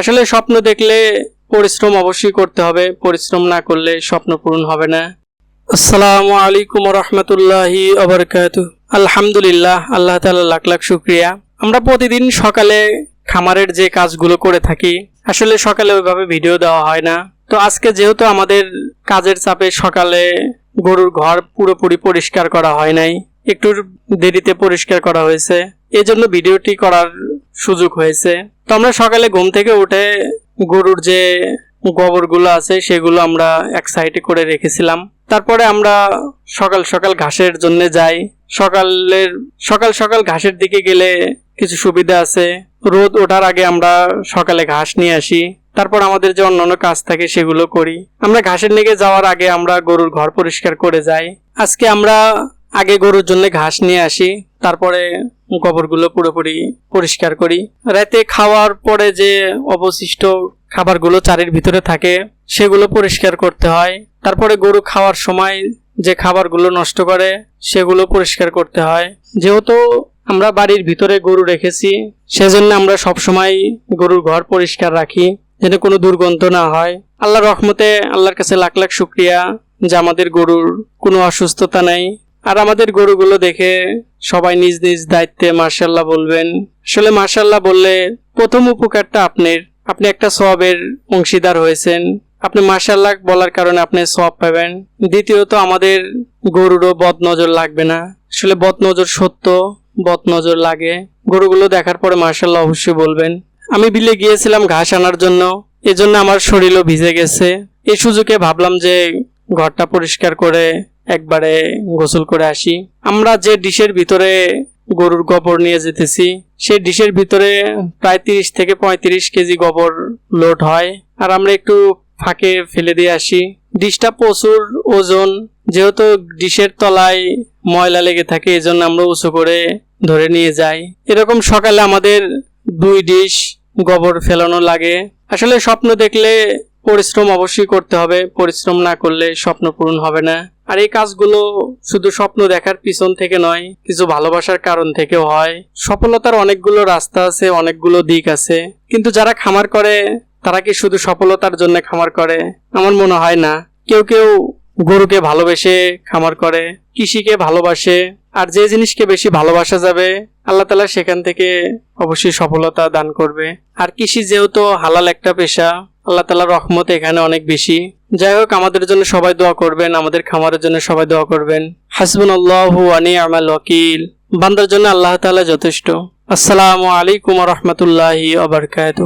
আসলে স্বপ্ন দেখলে পরিশ্রম অবশ্যই করতে হবে, পরিশ্রম না করলে স্বপ্ন পূরণ হবে না। আসসালামু আলাইকুম রহমতুল্লাহি আলহামদুলিল্লাহ, আল্লাহ তালা লাখ লাখ শুক্রিয়া। আমরা প্রতিদিন সকালে খামারের যে কাজগুলো করে থাকি, আসলে সকালে ওইভাবে ভিডিও দেওয়া হয় না। তো আজকে যেহেতু আমাদের কাজের চাপে সকালে গরুর ঘর পুরোপুরি পরিষ্কার করা হয় নাই, একটু দেরিতে পরিষ্কার করা হয়েছে এই জন্য ভিডিওটি করার সুযোগ হয়েছে। তো আমরা সকালে ঘুম থেকে উঠে গরুর যে গোবরগুলো আছে, সেগুলো আমরা এক সাইডে করে রেখেছিলাম। তারপরে আমরা সকাল সকাল ঘাসের জন্য যাই। সকালের, সকাল সকাল ঘাসের দিকে গেলে কিছু সুবিধা আছে। রোদ ওঠার আগে আমরা সকালে ঘাস নিয়ে আসি। তারপর আমাদের যে অন্যান্য কাজ থাকে, সেগুলো করি। আমরা ঘাসের দিকে যাওয়ার আগে আমরা গরুর ঘর পরিষ্কার করে যাই। আজকে আমরা আগে গরুর জন্য ঘাস নিয়ে আসি। তারপরে গোবরগুলো পুরোপুরি পরিষ্কার করি। রাতে খাওয়ার পরে যে অবশিষ্ট খাবারগুলো চারির ভিতরে থাকে, সেগুলো পরিষ্কার করতে হয়। তারপরে গরু খাওয়ার সময় যে খাবারগুলো নষ্ট করে, সেগুলো পরিষ্কার করতে হয়। যেহেতু আমরা বাড়ির ভিতরে গরু রেখেছি, সেজন্য আমরা সবসময় গরুর ঘর পরিষ্কার রাখি, যেন কোনো দুর্গন্ধ না হয়। আল্লাহর রহমতে, আল্লাহর কাছে লাখ লাখ শুক্রিয়া যে আমাদের গরুর কোনো অসুস্থতা নেই। আর আমাদের গরুগুলো দেখে সবাই নিজ নিজ দায়িত্বে মার্শাল্লাহ বলবেন। আসলে মার্শাল্লাহ বললে প্রথম উপকারটা আপনার। আপনি একটা সবের অংশীদার হয়েছেন। আপনি মার্শাল্লাহ বলার কারণে আপনি সব পাবেন। দ্বিতীয়ত আমাদের গরুরও বদ নজর লাগবে না। আসলে বদ নজর সত্য বদ নজর লাগে। গরুগুলো দেখার পরে মার্শাল্লাহ অবশ্যই বলবেন। আমি বিলে গিয়েছিলাম ঘাস আনার জন্য। এজন্য আমার শরীরও ভিজে গেছে। এই সুযোগে ভাবলাম যে ঘরটা পরিষ্কার করে একবারে গোসল করে আসি। আমরা যে ডিশের ভিতরে গরুর গোবর নিয়ে যেতেছি, সেই ডিশের ভিতরে প্রায় তিরিশ থেকে পঁয়ত্রিশ কেজি গোবর লোড হয়। আর আমরা একটু ফাঁকে ফেলে দিয়ে আসি। ডিশটা প্রচুর ওজন, যেহেতু ডিশের তলায় ময়লা লেগে থাকে এই জন্য আমরা উঁচু করে ধরে নিয়ে যাই। এরকম সকালে আমাদের দুই ডিশ গোবর ফেলানো লাগে। আসলে স্বপ্ন দেখলে পরিশ্রম অবশ্যই করতে হবে, পরিশ্রম না করলে স্বপ্ন পূরণ হবে না। আর এই কাজগুলো শুধু স্বপ্ন দেখার পিছন থেকে নয়, কিছু ভালোবাসার কারণ থেকেও হয়। সফলতার অনেকগুলো রাস্তা আছে, অনেকগুলো দিক আছে। কিন্তু যারা খামার করে, তারা কি শুধু সফলতার জন্য খামার করে? আমার মনে হয় না। কেউ কেউ গরুকে ভালোবেসে খামার করে, কৃষিকে ভালোবাসে, আর যে জিনিসকে বেশি ভালোবাসা যাবে, আল্লাহ তালা সেখান থেকে অবশ্যই সফলতা দান করবে। আর কৃষি যেহেতু হালাল একটা পেশা আল্লাহ তালার রহমত এখানে অনেক বেশি। যাই হোক, আমাদের জন্য সবাই দোয়া করবেন, আমাদের খামারের জন্য সবাই দোয়া করবেন। হাসবুন আল্লাহ আনি আমাল ওকিল বান্দার জন্য আল্লাহ তালা যথেষ্ট। আসসালামু আলাইকুম রহমতুল্লাহি আবরকাত